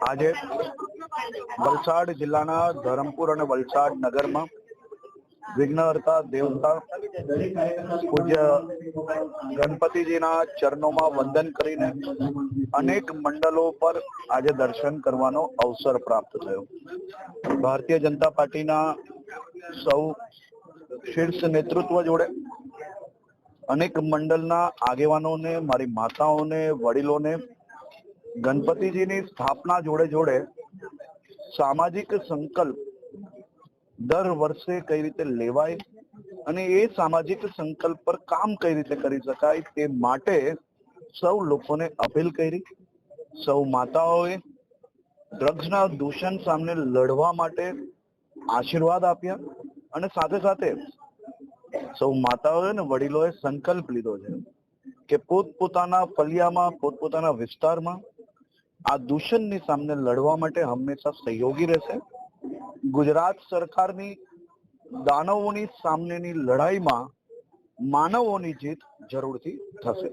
આજે વલસાડ જિલ્લાના ધરમપુર અને વલસાડ નગરમાં વિઘ્નહર્તા દેવતા પૂજ્ય ગણપતિજીના ચરણોમાં વંદન કરીને અનેક મંડળો પર આજે દર્શન કરવાનો અવસર પ્રાપ્ત થયો. ભારતીય જનતા પાર્ટીના સૌ શીર્ષ નેતૃત્વ જોડે અનેક મંડળના આગેવાનોને, મારી માતાઓને, વડીલોને ગણપતિજીની સ્થાપના જોડે જોડે સામાજિક સંકલ્પ દર વર્ષે કઈ રીતે લેવાય અને એ સામાજિક સંકલ્પ પર કામ કઈ રીતે કરી શકાય તે માટે સૌ લોકોને અપીલ કરી. સૌ માતાઓએ ડ્રગ્સના દૂષણ સામે લડવા માટે આશીર્વાદ આપ્યા અને સાથે સાથે સૌ માતાઓએ અને વડીલોએ સંકલ્પ લીધો છે કે પોતપોતાના ફલિયામાં પોતપોતાના વિસ્તારમાં આ દૂષણની સામે લડવા માટે હંમેશા સહયોગી રહેશે. ગુજરાત સરકારની દાનવોની સામેની લડાઈમાં માનવોની જીત જરૂરથી થશે.